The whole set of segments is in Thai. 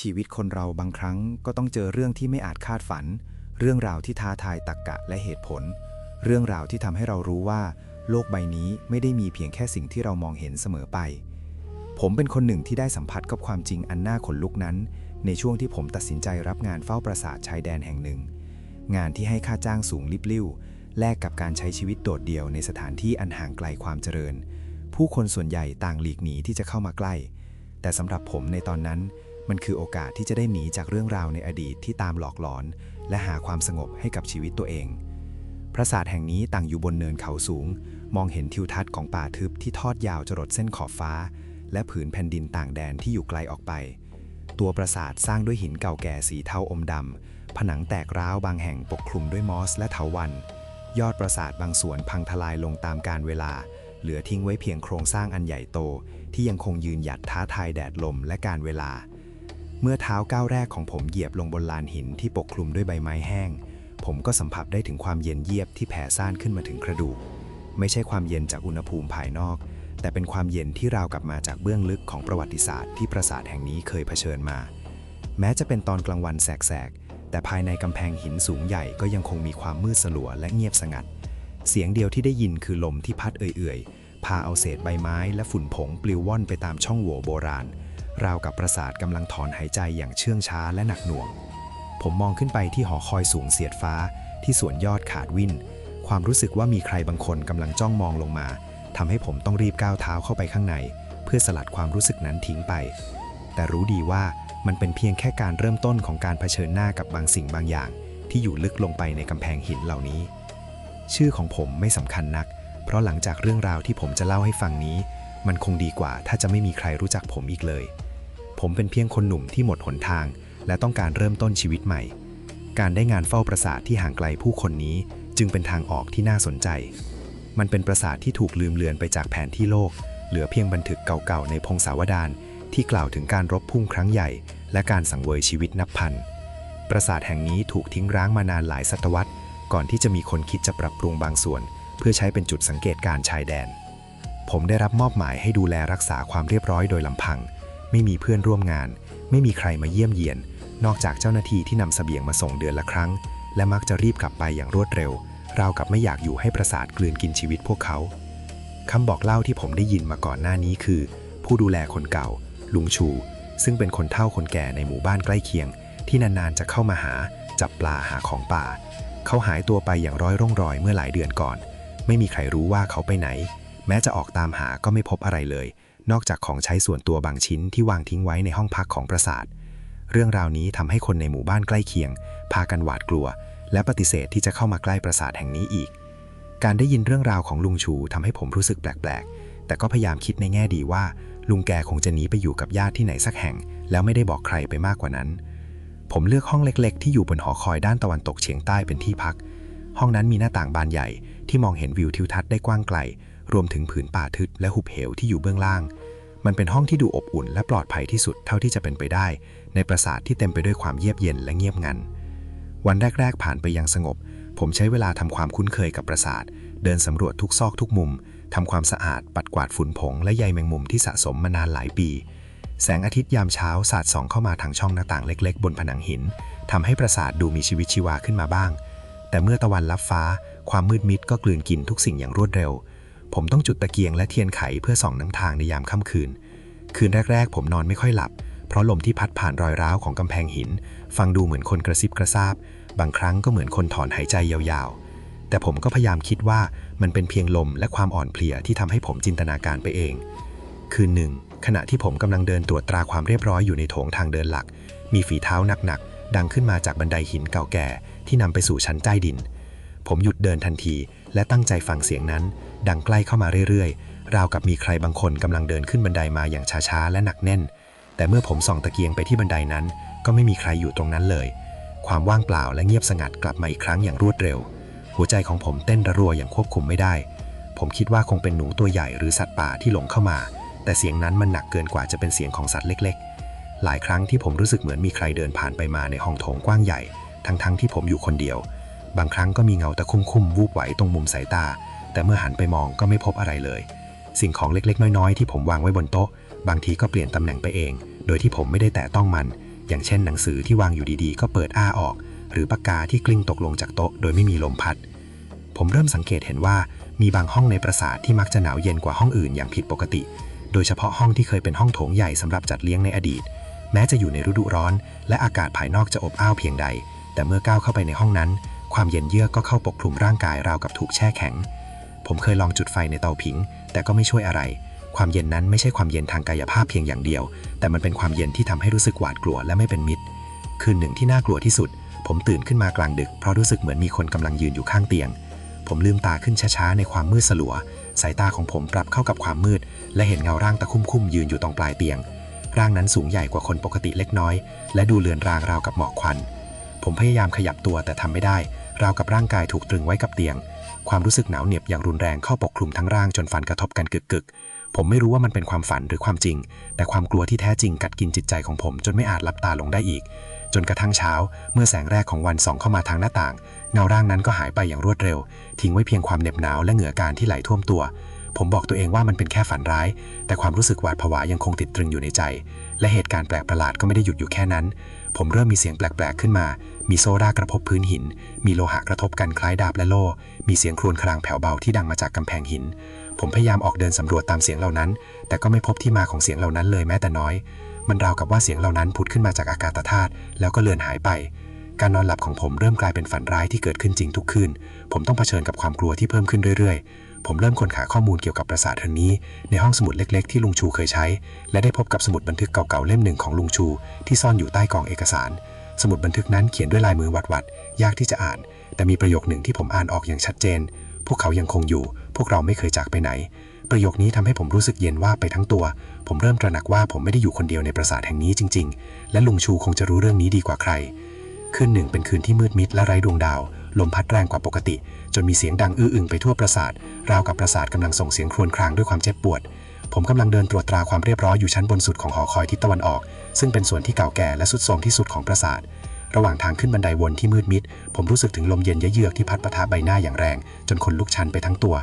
ชีวิตคนเราบางครั้งก็ต้องเจอเรื่องที่ไม่อาจคาดฝัน เรื่องราวที่ท้าทายตรรกกะและเหตุผล เรื่องราวที่ทำให้เรารู้ว่า โลกใบนี้ไม่ได้มีเพียงแค่สิ่งที่เรามองเห็นเสมอไป ผมเป็นคนหนึ่งที่ได้สัมผัสกับความจริงอันน่าขนลุกนั้น ในช่วงที่ผมตัดสินใจรับงานเฝ้าปราสาทชายแดนแห่งหนึ่ง งานที่ให้ค่าจ้างสูงลิบลิ่วแลกกับการใช้ชีวิตโดดเดี่ยวในสถานที่อันห่างไกลความเจริญ ผู้คนส่วนใหญ่ต่างหลีกหนีที่จะเข้ามาใกล้ แต่สำหรับผมในตอนนั้น มันคือโอกาสที่จะได้หนีจากเรื่องราวในอดีตที่ตามหลอกหลอน และหาความสงบให้กับชีวิตตัวเอง ปราสาทแห่งนี้ตั้งอยู่บนเนินเขาสูง มองเห็นทิวทัศน์ของป่าทึบที่ทอดยาวจรดเส้นขอบฟ้า และผืนแผ่นดินต่างแดนที่อยู่ไกลออกไป ตัวปราสาทสร้างด้วยหินเก่าแก่สีเทาอมดำผนังแตกร้าวบางแห่งปกคลุมด้วยมอสและเถาวัลย์ยอดปราสาทบางส่วนพังทลายลงตามกาลเวลา เหลือทิ้งไว้เพียงโครงสร้างอันใหญ่โต ที่ยังคงยืนหยัดท้าทายแดดลมและการเวลา เมื่อเท้าก้าวแรกของผมเหยียบลงบนลานหินที่ปกคลุมด้วยใบไม้แห้ง ผมก็สัมผัสได้ถึงความเย็นเยียบที่แผ่ซ่านขึ้นมาถึงกระดูก ไม่ใช่ความเย็นจากอุณหภูมิภายนอก แต่เป็นความเย็นที่ราวกลับมาจากเบื้องลึกของประวัติศาสตร์ที่ปราสาทแห่งนี้เคยเผชิญมา แม้จะเป็นตอนกลางวันแสกๆ แต่ภายในกำแพงหินสูงใหญ่ก็ยังคงมีความมืดสลัวและเงียบสงัด เสียงเดียวที่ได้ยินคือลมที่พัดเอื่อยๆ พาเอาเศษใบไม้และฝุ่นผงปลิวว่อนไปตามช่องโหว่โบราณ ราวกับปราสาทกำลังถอนหายใจอย่างเชื่องช้าและหนักหน่วง ผมมองขึ้นไปที่หอคอยสูงเสียดฟ้า ที่ส่วนยอดขาดวิ่น ความรู้สึกว่ามีใครบางคนกำลังจ้องมองลงมาทำให้ผมต้องรีบก้าวเท้าเข้าไปข้างใน เพื่อสลัดความรู้สึกนั้นทิ้งไป แต่รู้ดีว่ามันเป็นเพียงแค่การเริ่มต้นของการเผชิญหน้ากับบางสิ่งบางอย่าง ที่อยู่ลึกลงไปในกำแพงหินเหล่านี้ ชื่อของผมไม่สำคัญนัก เพราะหลังจากเรื่องราวที่ผมจะเล่าให้ฟังนี้ มันคงดีกว่าถ้าจะไม่มีใครรู้จักผมอีกเลย ผมเป็นเพียงคนหนุ่มที่หมดหนทาง และต้องการเริ่มต้นชีวิตใหม่ การได้งานเฝ้าปราสาทที่ห่างไกลผู้คนนี้จึงเป็นทางออกที่น่าสนใจ มันเป็นปราสาทที่ถูกลืมเลือนไปจากแผนที่โลก เหลือเพียงบันทึกเก่าๆในพงศาวดารที่กล่าวถึงการรบพุ่งครั้งใหญ่ และการสังเวยชีวิตนับพัน ปราสาทแห่งนี้ถูกทิ้งร้างมานานหลายศตวรรษ ก่อนที่จะมีคนคิดจะปรับปรุงบางส่วน เพื่อใช้เป็นจุดสังเกตการชายแดน ผมได้รับมอบหมายให้ดูแลรักษาความเรียบร้อยโดยลำพัง ไม่มีเพื่อนร่วมงาน ไม่มีใครมาเยี่ยมเยียน นอกจากเจ้าหน้าที่ที่นำเสบียงมาส่งเดือนละครั้ง และมักจะรีบกลับไปอย่างรวดเร็ว ราวกับไม่อยากอยู่ให้ปราสาทกลืนกินชีวิตพวกเขาคำบอกเล่าที่ผมได้ยินมาก่อนหน้านี้คือ ผู้ดูแลคนเก่า ลุงชู ซึ่งเป็นคนเฒ่าคนแก่ในหมู่บ้านใกล้เคียง ที่นานๆจะเข้ามาหา จับปลาหาของป่า เขาหายตัวไปอย่างร้อยร่องรอยเมื่อหลายเดือนก่อน ไม่มีใครรู้ว่าเขาไปไหน แม้จะออกตามหาก็ไม่พบอะไรเลย นอกจากของใช้ส่วนตัวบางชิ้นที่วางทิ้งไว้ในห้องพักของปราสาท เรื่องราวนี้ทำให้คนในหมู่บ้านใกล้เคียง พากันหวาดกลัว และปฏิเสธที่จะเข้ามาใกล้ปราสาทแห่งนี้อีก การได้ยินเรื่องราวของลุงชูทำให้ผมรู้สึกแปลกๆ แต่ก็พยายามคิดในแง่ดีว่า ลุงแกคงจะหนีไปอยู่กับญาติที่ไหนสักแห่ง แล้วไม่ได้บอกใครไปมากกว่านั้น ผมเลือกห้องเล็ก ๆ ที่อยู่บนหอคอยด้านตะวันตกเฉียงใต้เป็นที่พัก ห้องนั้นมีหน้าต่างบานใหญ่ที่มองเห็นวิวทิวทัศน์ได้กว้างไกล รวมถึงผืนป่าทึบและหุบเหวที่อยู่เบื้องล่าง มันเป็นห้องที่ดูอบอุ่นและปลอดภัยที่สุดเท่าที่จะเป็นไปได้ ในปราสาทที่เต็มไปด้วยความเยียบเย็นและเงียบงัน วันแรก ๆ ผ่านไปอย่างสงบ ผมใช้เวลาทำความคุ้นเคยกับปราสาท เดินสำรวจทุกซอกทุกมุมทำความสะอาด ปัดกวาดฝุ่นผงและใยแมงมุมที่สะสมมานานหลายปี แสงอาทิตย์ยามเช้าสาดส่องเข้ามาทางช่องหน้าต่างเล็ก ๆ บนผนังหินทำให้ปราสาทดูมีชีวิตชีวาขึ้นมาบ้าง แต่เมื่อตะวันลับฟ้า ความมืดมิดก็กลืนกินทุกสิ่งอย่างรวดเร็ว ผมต้องจุดตะเกียงและเทียนไขเพื่อส่องน้ำทางในยามค่ำคืน คืนแรกๆ ผมนอนไม่ค่อยหลับ เพราะลมที่พัดผ่านรอยร้าวของกำแพงหิน ฟังดูเหมือนคนกระซิบกระซาบ บางครั้งก็เหมือนคนถอนหายใจยาวๆ แต่ผมก็พยายามคิดว่ามันเป็นเพียงลมและความอ่อนเพลียที่ทำให้ผมจินตนาการไปเอง คืนหนึ่ง ขณะที่ผมกำลังเดินตรวจตราความเรียบร้อยอยู่ในโถงทางเดินหลัก มีฝีเท้าหนักๆดังขึ้นมาจากบันไดหินเก่าแก่ที่นำไปสู่ชั้นใต้ดิน ผมหยุดเดินทันที และตั้งใจฟังเสียงนั้น ดังใกล้เข้ามาเรื่อยๆ ราวกับมีใครบางคนกำลังเดินขึ้นบันไดมาอย่างช้าๆ และหนักแน่น แต่เมื่อผมส่องตะเกียงไปที่บันไดนั้น ก็ไม่มีใครอยู่ตรงนั้นเลย ความว่างเปล่าและเงียบสงัดกลับมาอีกครั้งอย่างรวดเร็ว หัวใจของผมเต้นระรัวอย่างควบคุมไม่ได้ ผมคิดว่าคงเป็นหนูตัวใหญ่หรือสัตว์ป่าที่หลงเข้ามา แต่เสียงนั้นมันหนักเกินกว่าจะเป็นเสียงของสัตว์เล็ก ๆ หลายครั้งที่ผมรู้สึกเหมือนมีใครเดินผ่านไปมาในห้องโถงกว้างใหญ่ ทั้งๆ ที่ผมอยู่คนเดียว บางครั้งก็มีเงาตะคุ่มๆวูบไหวตรงมุมสายตา แต่เมื่อหันไปมองก็ไม่พบอะไรเลย สิ่งของเล็กๆ น้อยๆ ที่ผมวางไว้บนโต๊ะ บางทีก็เปลี่ยนตำแหน่งไปเอง โดยที่ผมไม่ได้แตะต้องมัน อย่างเช่นหนังสือที่วางอยู่ดีๆ ก็เปิดอ้าออก หรือปากกาที่กลิ้งตกลงจากโต๊ะโดยไม่มีลมพัด ผมเริ่มสังเกตเห็นว่ามีบางห้องในปราสาทที่มักจะหนาวเย็นกว่าห้องอื่นอย่างผิดปกติ โดยเฉพาะห้องที่เคยเป็นห้องโถงใหญ่สำหรับจัดเลี้ยงในอดีต แม้จะอยู่ในฤดูร้อน และอากาศภายนอกจะอบอ้าวเพียงใด แต่เมื่อก้าวเข้าไปในห้องนั้น ความเย็นเยือกก็เข้าปกคลุมร่างกายราวกับถูกแช่แข็ง ผมเคยลองจุดไฟในเตาผิง แต่ก็ไม่ช่วยอะไร ความเย็นนั้นไม่ใช่ความเย็นทางกายภาพเพียงอย่างเดียว แต่มันเป็นความเย็นที่ทำให้รู้สึกหวาดกลัวและไม่เป็นมิตร คืนหนึ่งที่น่ากลัวที่สุด ผมตื่นขึ้นมากลางดึก เพราะรู้สึกเหมือนมีคนกำลังยืนอยู่ข้างเตียง ผมลืมตาขึ้นช้าๆในความมืดสลัว สายตาของผมปรับเข้ากับความมืด และเห็นเงาร่างตะคุ่มๆยืนอยู่ตรงปลายเตียง ร่างนั้นสูงใหญ่กว่าคนปกติเล็กน้อย และดูเลือนรางราวกับหมอกควันผมพยายามขยับตัวแต่ทำไม่ได้ ราวกับร่างกายถูกตรึงไว้กับเตียง ความรู้สึกหนาวเหน็บอย่างรุนแรงเข้าปกคลุมทั้งร่างจนฟันกระทบกันกึกๆผมไม่รู้ว่ามันเป็นความฝันหรือความจริง แต่ความกลัวที่แท้จริงกัดกินจิตใจของผมจนไม่อาจหลับตาลงได้อีก จนกระทั่งเช้า เมื่อแสงแรกของวันส่องเข้ามาทางหน้าต่าง เงาร่างนั้นก็หายไปอย่างรวดเร็ว ทิ้งไว้เพียงความเหน็บหนาวและเหงื่อการที่ไหลท่วมตัว ผมบอกตัวเองว่ามันเป็นแค่ฝันร้าย แต่ความรู้สึกหวาดผวายังคงติดตรึงอยู่ในใจ และเหตุการณ์แปลกประหลาดก็ไม่ได้หยุดอยู่แค่นั้น ผมเริ่มมีเสียงแปลกๆขึ้นมา มีโซ่รากระทบพื้นหิน มีโลหะกระทบกันคล้ายดาบและโล่ มีเสียงครวญครางแผ่วเบาที่ดังมาจากกำแพงหิน ผมพยายามออกเดินสำรวจตามเสียงเหล่านั้น แต่ก็ไม่พบที่มาของเสียงเหล่านั้นเลยแม้แต่น้อย มันราวกับว่าเสียงเหล่านั้นผุดขึ้นมาจากอากาศธาตุแล้วก็เลือนหายไป การนอนหลับของผมเริ่มกลายเป็นฝันร้ายที่เกิดขึ้นจริงทุกคืน ผมต้องเผชิญกับความกลัวที่เพิ่มขึ้นเรื่อยๆ ผมเริ่มค้นหาข้อมูลเกี่ยวกับปราสาทแห่งนี้ ในห้องสมุดเล็ก ๆ ที่ลุงชูเคยใช้ และได้พบกับสมุดบันทึกเก่าๆเล่มหนึ่งของลุงชู ที่ซ่อนอยู่ใต้กองเอกสาร สมุดบันทึกนั้นเขียนด้วยลายมือวัดๆยากที่จะอ่าน แต่มีประโยคหนึ่งที่ผมอ่านออกอย่างชัดเจน พวกเขายังคงอยู่ พวกเราไม่เคยจากไปไหน ประโยคนี้ทำให้ผมรู้สึกเย็นว่าไปทั้งตัว ผมเริ่มตระหนักว่าผมไม่ได้อยู่คนเดียวในปราสาทแห่งนี้จริง ๆ และลุงชูคงจะรู้เรื่องนี้ดีกว่าใคร คืนหนึ่งเป็นคืนที่มืดมิดและไร้ดวงดาว ลมพัดแรงกว่าปกติ จนมีเสียงดังอื้ออึงไปทั่วปราสาท ราวกับปราสาทกำลังส่งเสียงครวญครางด้วยความเจ็บปวดผมกำลังเดินตรวจตราความเรียบร้อยอยู่ชั้นบนสุดของหอคอยทิศตะวันออก ซึ่งเป็นส่วนที่เก่าแก่และสุดโทรมที่สุดของปราสาท ระหว่างทางขึ้นบันไดวนที่มืดมิด ผมรู้สึกถึงลมเย็นเยือกที่พัดปะทะใบหน้าอย่างแรง จนขนลุกชันไปทั้งตัว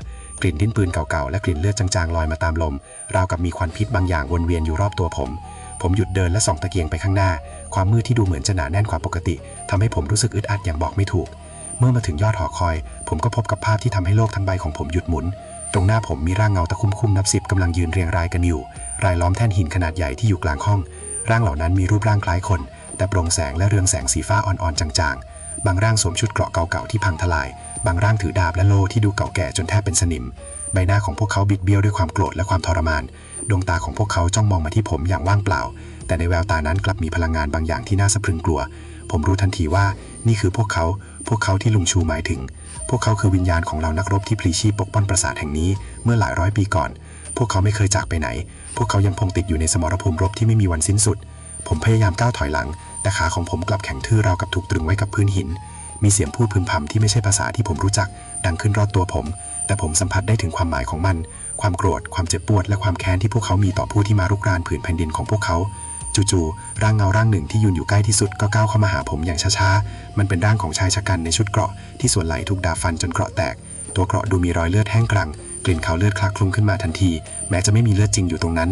กลิ่นดิ้นปืนเก่าๆและกลิ่นเลือดจางๆลอยมาตามลม ราวกับมีควันพิษบางอย่างวนเวียนอยู่รอบตัวผม ผมหยุดเดินและส่องตะเกียงไปข้างหน้า ความมืดที่ดูเหมือนจะหนาแน่นกว่าปกติทำให้ผมรู้สึกอึดอัดอย่างบอกไม่ถูก เมื่อมาถึงยอดหอคอย ผมก็พบกับภาพที่ทำให้โลกทั้งใบของผมหยุดหมุนตรงหน้าผมมีร่างเงาตะคุ่มๆนับสิบกำลังยืนเรียงรายกันอยู่ รายล้อมแท่นหินขนาดใหญ่ที่อยู่กลางห้อง ร่างเหล่านั้นมีรูปร่างคล้ายคน แต่โปร่งแสงและเรืองแสงสีฟ้าอ่อนๆจางๆ บางร่างสวมชุดเกราะเก่าๆที่พังทลาย บางร่างถือดาบและโล่ที่ดูเก่าแก่จนแทบเป็นสนิม ใบหน้าของพวกเขาบิดเบี้ยวด้วยความโกรธและความทรมาน ดวงตาของพวกเขาจ้องมองมาที่ผมอย่างว่างเปล่า แต่ในแววตานั้นกลับมีพลังงานบางอย่างที่น่าสะพรึงกลัว ผมรู้ทันทีว่านี่คือพวกเขา พวกเขาที่ลุงชูหมายถึง พวกเขาคือวิญญาณของเรานักรบที่พลีชีพปกป้องปราสาทแห่งนี้ เมื่อหลายร้อยปีก่อน พวกเขาไม่เคยจากไปไหน พวกเขายังคงติดอยู่ในสมรภูมิรบที่ไม่มีวันสิ้นสุด ผมพยายามก้าวถอยหลัง แต่ขาของผมกลับแข็งทื่อราวกับถูกตรึงไว้กับพื้นหิน มีเสียงพูดพึมพำที่ไม่ใช่ภาษาที่ผมรู้จัก ดังขึ้นรอบตัวผม แต่ผมสัมผัสได้ถึงความหมายของมัน ความโกรธ ความเจ็บปวด และความแค้นที่พวกเขามีต่อผู้ที่มารุกรานผืนแผ่นดินของพวกเขาจู่ๆ ร่างเงาร่างหนึ่งที่ยืนอยู่ใกล้ที่สุดก็ก้าวเข้ามาหาผมอย่างช้าๆ มันเป็นร่างของชายชะกันในชุดเกราะที่ส่วนไหล่ถูกดาฟันจนเกราะแตก ตัวเกราะดูมีรอยเลือดแห้งกรัง กลิ่นขาวเลือดคลาคลุ้งขึ้นมาทันที แม้จะไม่มีเลือดจริงอยู่ตรงนั้น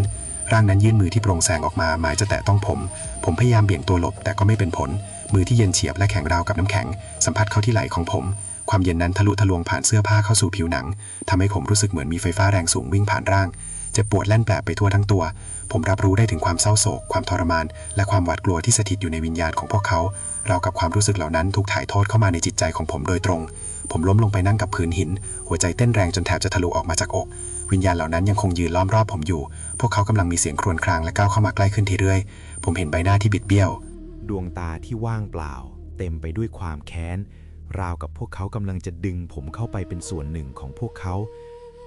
ร่างนั้นยื่นมือที่โปร่งแสงออกมาหมายจะแตะต้องผม ผมพยายามเบี่ยงตัวหลบแต่ก็ไม่เป็นผล มือที่เย็นเฉียบและแข็งราวกับน้ำแข็ง สัมผัสเข้าที่ไหล่ของผม ความเย็นนั้นทะลุทะลวงผ่านเสื้อผ้าเข้าสู่ผิวหนังทำให้ผมรู้สึกเหมือนมีไฟฟ้าแรงสูงวิ่งผ่านร่างเจ็บปวดแล่นแปลไปทั่วทั้งตัว ผมรับรู้ได้ถึงความเศร้าโศก ความทรมาน และความหวาดกลัวที่สถิตอยู่ในวิญญาณของพวกเขา เรากับความรู้สึกเหล่านั้นถูกถ่ายทอดเข้ามาในจิตใจของผมโดยตรง ผมล้มลงไปนั่งกับพื้นหิน หัวใจเต้นแรงจนแทบจะทะลุออกมาจากอก วิญญาณเหล่านั้นยังคงยืนล้อมรอบผมอยู่ พวกเขากำลังมีเสียงครวญครางและก้าวเข้ามาใกล้ขึ้นทีเรื่อย ผมเห็นใบหน้าที่บิดเบี้ยว ดวงตาที่ว่างเปล่า เต็มไปด้วยความแค้น ราวกับพวกเขากำลังจะดึงผมเข้าไปเป็นส่วนหนึ่งของพวกเขา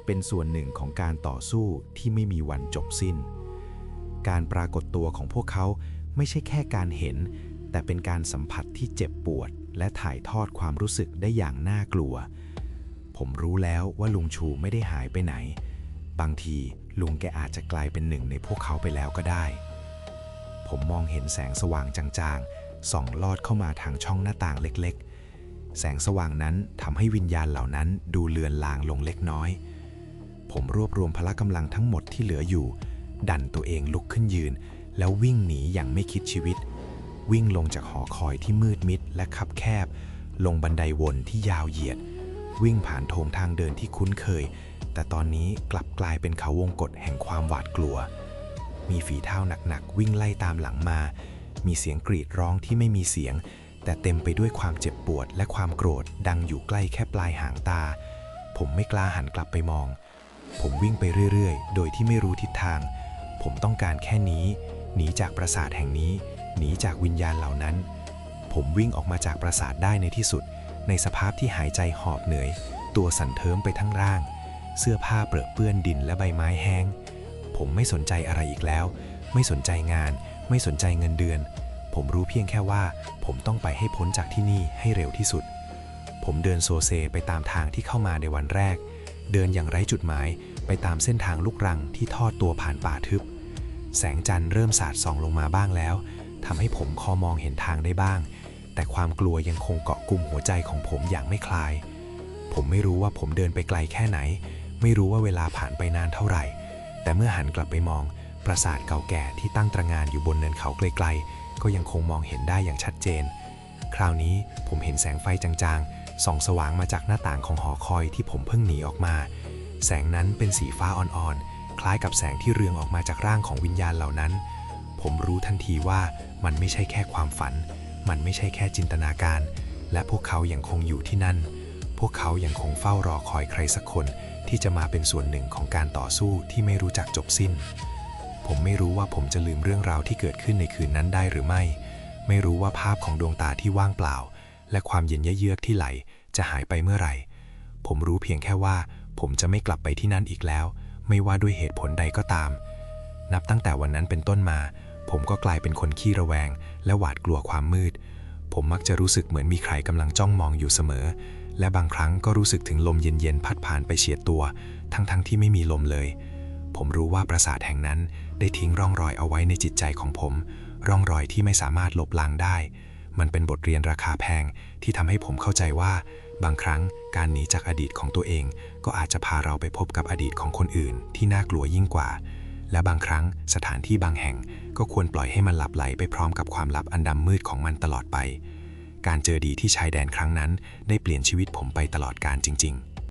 เป็นส่วนหนึ่งของการต่อสู้ที่ไม่มีวันจบสิ้น การปรากฏตัวของพวกเขาไม่ใช่แค่การเห็น แต่เป็นการสัมผัสที่เจ็บปวด และถ่ายทอดความรู้สึกได้อย่างน่ากลัว ผมรู้แล้วว่าลุงชูไม่ได้หายไปไหน บางทีลุงแกอาจจะกลายเป็นหนึ่งในพวกเขาไปแล้วก็ได้ ผมมองเห็นแสงสว่างจางๆ ส่องลอดเข้ามาทางช่องหน้าต่างเล็กๆ แสงสว่างนั้นทำให้วิญญาณเหล่านั้นดูเลือนลางลงเล็กน้อย ผมรวบรวมพละกำลังทั้งหมดที่เหลืออยู่ ดันตัวเองลุกขึ้นยืน แล้ววิ่งหนีอย่างไม่คิดชีวิต วิ่งลงจากหอคอยที่มืดมิดและคับแคบ ลงบันไดวนที่ยาวเหยียด วิ่งผ่านโถงทางเดินที่คุ้นเคย แต่ตอนนี้กลับกลายเป็นเขาวงกฏแห่งความหวาดกลัว มีฝีเท้าหนักๆวิ่งไล่ตามหลังมา มีเสียงกรีดร้องที่ไม่มีเสียง แต่เต็มไปด้วยความเจ็บปวดและความโกรธดังอยู่ใกล้แค่ปลายหางตา ผมไม่กล้าหันกลับไปมอง ผมวิ่งไปเรื่อยๆ โดยที่ไม่รู้ทิศทาง ผมต้องการแค่นี้หนีจากปราสาทแห่งนี้ หนีจากวิญญาณเหล่านั้น ผมวิ่งออกมาจากปราสาทได้ในที่สุด ในสภาพที่หายใจหอบเหนื่อย ตัวสั่นเทิมไปทั้งร่าง เสื้อผ้าเปรอะเปื้อนดินและใบไม้แห้ง ผมไม่สนใจอะไรอีกแล้ว ไม่สนใจงาน ไม่สนใจเงินเดือน ผมรู้เพียงแค่ว่า ผมต้องไปให้พ้นจากที่นี่ให้เร็วที่สุด ผมเดินโซเซไปตามทางที่เข้ามาในวันแรก เดินอย่างไร้จุดหมายไปตามเส้นทางลูกรังที่ทอดตัวผ่านป่าทึบ แสงจันทร์เริ่มสาดส่องลงมาบ้างแล้ว ทำให้ผมคอมองเห็นทางได้บ้าง แต่ความกลัวยังคงเกาะกลุ่มหัวใจของผมอย่างไม่คลาย ผมไม่รู้ว่าผมเดินไปไกลแค่ไหน ไม่รู้ว่าเวลาผ่านไปนานเท่าไหร่ แต่เมื่อหันกลับไปมอง ปราสาทเก่าแก่ที่ตั้งตระงานอยู่บนเนินเขาไกลๆ ก็ยังคงมองเห็นได้อย่างชัดเจน คราวนี้ผมเห็นแสงไฟจางๆ ส่องสว่างมาจากหน้าต่างของหอคอยที่ผมเพิ่งหนีออกมา แสงนั้นเป็นสีฟ้าอ่อนๆ คล้ายกับแสงที่เรืองออกมาจากร่างของวิญญาณเหล่านั้น ผมรู้ทันทีว่ามันไม่ใช่แค่ความฝัน มันไม่ใช่แค่จินตนาการ และพวกเขายังคงอยู่ที่นั่น พวกเขายังคงเฝ้ารอคอยใครสักคนที่จะมาเป็นส่วนหนึ่งของการต่อสู้ที่ไม่รู้จักจบสิ้น ผมไม่รู้ว่าผมจะลืมเรื่องราวที่เกิดขึ้นในคืนนั้นได้หรือไม่ ไม่รู้ว่าภาพของดวงตาที่ว่างเปล่า และความเย็นเยือกที่ไหล จะหายไปเมื่อไหร่ ผมรู้เพียงแค่ว่า ผมจะไม่กลับไปที่นั่นอีกแล้ว ไม่ว่าด้วยเหตุผลใดก็ตาม นับตั้งแต่วันนั้นเป็นต้นมา ผมก็กลายเป็นคนขี้ระแวง และหวาดกลัวความมืด ผมมักจะรู้สึกเหมือนมีใครกำลังจ้องมองอยู่เสมอ และบางครั้งก็รู้สึกถึงลมเย็นๆ พัดผ่านไปเฉียดตัว ทั้งๆทที่ไม่มีลมเลย ผมรู้ว่าปราสาทแห่งนั้นได้ทิ้งร่องรอยเอาไว้ในจิตใจของผม ร่องรอยที่ไม่สามารถลบล้างได้ มันเป็นบทเรียนราคาแพงที่ทำให้ผมเข้าใจว่า บางครั้งการหนีจากอดีตของตัวเอง ก็อาจจะพาเราไปพบกับอดีตของคนอื่น ที่น่ากลัวยิ่งกว่า และบางครั้งสถานที่บางแห่งก็ควรปล่อยให้มันหลับไหลไปพร้อมกับความลับอันดำมืดของมันตลอดไป การเจอดีที่ชายแดนครั้งนั้น ได้เปลี่ยนชีวิตผมไปตลอดกาลจริง ๆ